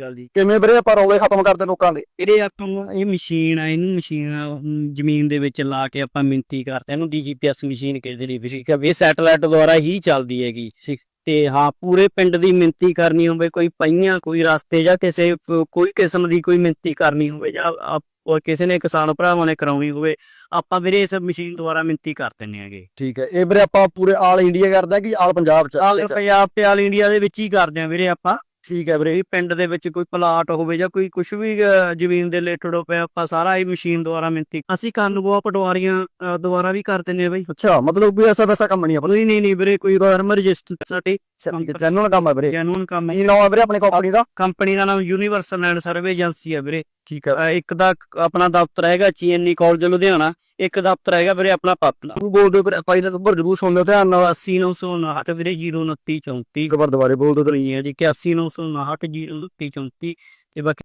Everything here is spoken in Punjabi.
ਗੱਲ ਜੀ। ਕਿਵੇਂ ਵੀਰੇ ਆਪਾਂ ਰੌਲੇ ਖਤਮ ਕਰਦੇ ਲੋਕਾਂ ਦੇ? ਇਹਦੇ ਆਪਾਂ ਨੂੰ ਇਹ ਮਸ਼ੀਨ ਆ ਇਹਨੂੰ ਮਸ਼ੀਨ ਆ, ਅਮ, ਜ਼ਮੀਨ ਦੇ ਵਿੱਚ ਲਾ ਕੇ ਆਪਾਂ ਮਿੰਤੀ ਕਰਦੇ ਇਹਨੂੰ ਡੀਜੀਪੀਐਸ ਮਸ਼ੀਨ ਕਹਿੰਦੇ ਨੇ ਵੀ ਠੀਕ ਵੀ ਸੈਟਲਾਈਟ ਦੁਆਰਾ ਹੀ ਚੱਲਦੀ ਹੈਗੀ ਠੀਕ। ਤੇ ਹਾਂ ਪੂਰੇ ਪਿੰਡ ਦੀ ਮਿੰਤੀ ਕਰਨੀ ਹੋਵੇ ਕੋਈ ਪਈਆਂ ਕੋਈ ਰਸਤੇ ਜਾਂ ਕਿਸੇ ਕੋਈ ਕਿਸਮ ਦੀ ਕੋਈ ਮਿੰਤੀ ਕਰਨੀ ਹੋਵੇ ਜਾਂ ਆਪ- ਉਹ ਕਿਸੇ ਨੇ ਕਿਸਾਨ ਭਰਾਵਾਂ ਨੇ ਕਰਾਉਣੀ ਹੋਵੇ ਆਪਾਂ ਵੀਰੇ ਇਸ ਮਸ਼ੀਨ ਦੁਆਰਾ ਮਿੰਤੀ ਕਰ ਦਿੰਨੇ ਹੈਗੇ। ਠੀਕ ਹੈ ਇਹ ਵੀਰੇ ਆਪਾਂ ਪੂਰੇ ਆਲ ਇੰਡੀਆ ਕਰਦਾ ਕਿ ਆਲ ਪੰਜਾਬ ਚ? ਆਲ ਪੰਜਾਬ ਤੇ ਆਲ ਇੰਡੀਆ ਦੇ ਵਿੱਚ ਹੀ ਕਰਦੇ ਆ ਵੀਰੇ ਆਪਾਂ। ਠੀਕ ਹੈ ਵੀਰੇ ਪਿੰਡ ਦੇ ਵਿੱਚ ਕੋਈ ਪਲਾਟ ਹੋਵੇ ਜਾਂ ਕੋਈ ਕੁਝ ਵੀ ਜ਼ਮੀਨ ਦੇ ਰਿਲੇਟਡ ਹੋਵੇ ਆਪਾਂ ਸਾਰਾ ਇਹ ਮਸ਼ੀਨ ਦੁਆਰਾ ਮਿੰਤੀ। ਅਸੀਂ ਕਾਨੂੰਗੋ ਪਟਵਾਰੀਆਂ ਦੁਆਰਾ ਵੀ ਕਰ ਦਿੰਦੇ ਆ ਬਈ। ਅੱਛਾ ਮਤਲਬ ਵੀ ਐਸਾ ਵੈਸਾ ਕੰਮ ਨਹੀਂ ਆਪਣਾ ਨਹੀਂ ਨਹੀਂ ਨਹੀਂ ਵੀਰੇ ਕੋਈ ਫਾਰਮ ਰਜਿਸਟਰ ਸਾਡੇ ਜੈਨੂਅਲ ਕੰਮ ਹੈ ਵੀਰੇ। ਜੈਨੂਨ ਕੰਮ ਹੈ। ਕੀ ਨਾਮ ਹੈ ਵੀਰੇ ਆਪਣੀ ਕੰਪਨੀ ਦਾ? ਕੰਪਨੀ ਦਾ ਨਾਮ ਯੂਨੀਵਰਸਲ ਲੈਂਡ ਸਰਵੇ ਏਜੰਸੀ ਹੈ ਵੀਰੇ। ਠੀਕ ਹੈ ਇੱਕ ਦਾ ਆਪਣਾ ਦਫ਼ਤਰ ਹੈਗਾ ਚੀਐਨਈ ਕਾਲਜ ਲੁਧਿਆਣਾ, ਇੱਕ ਦਫ਼ਤਰ ਹੈਗਾ ਵੀਰੇ ਆਪਣਾ ਪਾਤਲਾ ਤੂੰ ਬੋਲਦੇ ਵੀਰੇ ਆਪਾਂ ਇਹਦਾ ਉੱਪਰ ਜ਼ਰੂਰ ਸੁਣਦੇ ਹੋ ਧਿਆਨ ਨਾਲ 80959 ਵੀਰੇ 02934 ਇੱਕ ਵਾਰ ਦੁਬਾਰੇ ਬੋਲ ਦਿਓ ਹੈ ਜੀ 8199 02934 ਤੇ ਬਾਕੀ